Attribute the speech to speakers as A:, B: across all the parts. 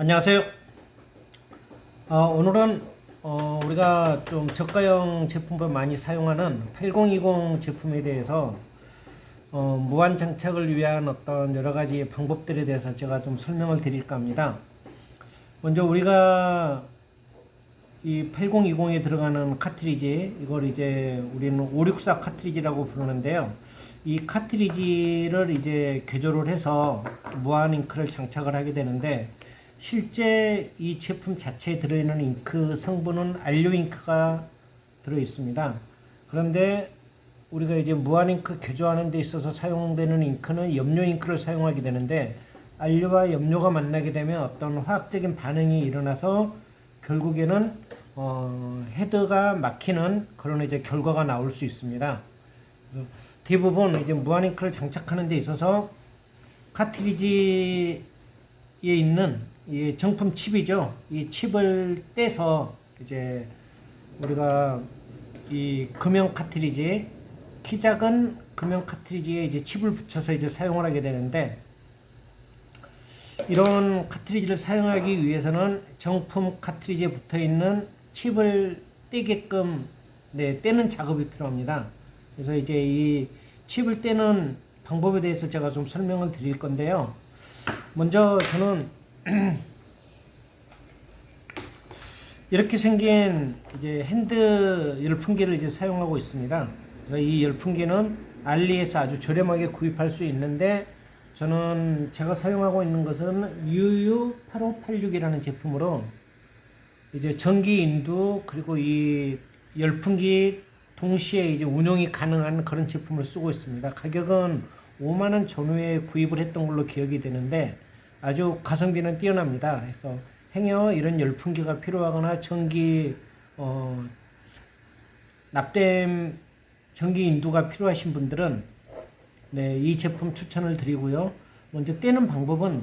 A: 안녕하세요. 어, 오늘은 어, 우리가 좀 저가형 제품을 많이 사용하는 8020 제품에 대해서 어, 무한 장착을 위한 어떤 여러 가지 방법들에 대해서 제가 좀 설명을 드릴까 합니다. 먼저 우리가 이 8020에 들어가는 카트리지 이걸 이제 우리는 564 카트리지라고 부르는데요. 이 카트리지를 이제 개조를 해서 무한 잉크를 장착을 하게 되는데 실제 이 제품 자체에 들어있는 잉크 성분은 알료 잉크가 들어 있습니다. 그런데 우리가 이제 무한 잉크 개조하는 데 있어서 사용되는 잉크는 염료 잉크를 사용하게 되는데 알료와 염료가 만나게 되면 어떤 화학적인 반응이 일어나서 결국에는 어, 헤드가 막히는 그런 이제 결과가 나올 수 있습니다. 대부분 이제 무한 잉크를 장착하는 데 있어서 카트리지에 있는 이 정품 칩이죠. 이 칩을 떼서 이제 우리가 이 금형 카트리지 키 작은 금형 카트리지에 이제 칩을 붙여서 이제 사용을 하게 되는데 이런 카트리지를 사용하기 위해서는 정품 카트리지에 붙어 있는 칩을 떼게끔 네, 떼는 작업이 필요합니다. 그래서 이제 이 칩을 떼는 방법에 대해서 제가 좀 설명을 드릴 건데요. 먼저 저는 이렇게 생긴 이제 핸드 열풍기를 이제 사용하고 있습니다. 그래서 이 열풍기는 알리에서 아주 저렴하게 구입할 수 있는데 저는 제가 사용하고 있는 것은 UU8586이라는 제품으로 이제 전기 인두 그리고 이 열풍기 동시에 이제 운용이 가능한 그런 제품을 쓰고 있습니다. 가격은 5만 원 전후에 구입을 했던 걸로 기억이 되는데 아주 가성비는 뛰어납니다. 그래서 행여 이런 열풍기가 필요하거나 전기 어, 납땜 전기 인두가 필요하신 분들은 네, 이 제품 추천을 드리고요. 먼저 떼는 방법은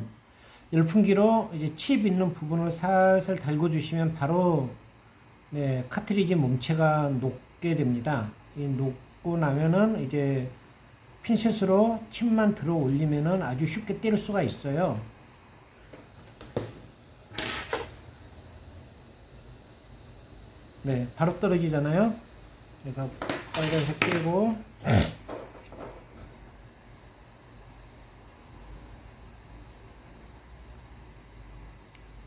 A: 열풍기로 이제 칩 있는 부분을 살살 달궈 주시면 바로 네, 카트리지 몸체가 녹게 됩니다. 이 녹고 나면은 이제 핀셋으로 칩만 들어 올리면은 아주 쉽게 뗄 수가 있어요. 네, 바로 떨어지잖아요. 그래서 빨간색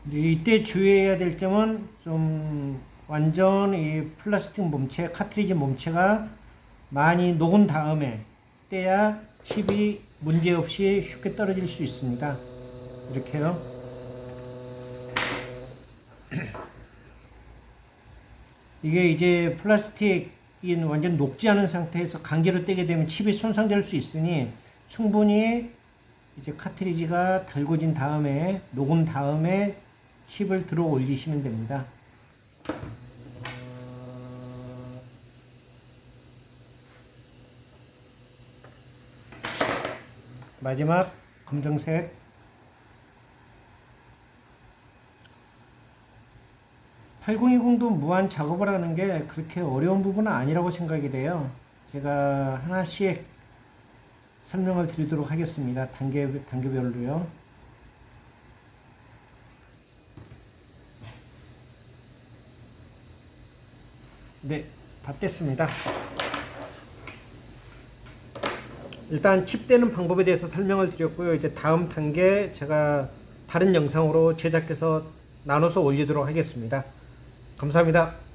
A: 네, 이때 주의해야 될 점은 좀 완전 이 플라스틱 몸체, 카트리지 몸체가 많이 녹은 다음에 떼야 칩이 문제없이 쉽게 떨어질 수 있습니다. 이렇게요. 이게 이제 플라스틱인 완전 녹지 않은 상태에서 강제로 떼게 되면 칩이 손상될 수 있으니 충분히 이제 카트리지가 달궈진 다음에 녹은 다음에 칩을 들어 올리시면 됩니다. 마지막 검정색 (8020도) 무한 작업을 하는 게 그렇게 어려운 부분은 아니라고 생각이 돼요 제가 하나씩 설명을 드리도록 하겠습니다 단계 단계별로요 네, 다 뗐습니다. 일단 칩 떼는 방법에 대해서 설명을 드렸고요. 이제 다음 단계 제가 다른 영상으로 제작해서 나눠서 올리도록 하겠습니다. 감사합니다.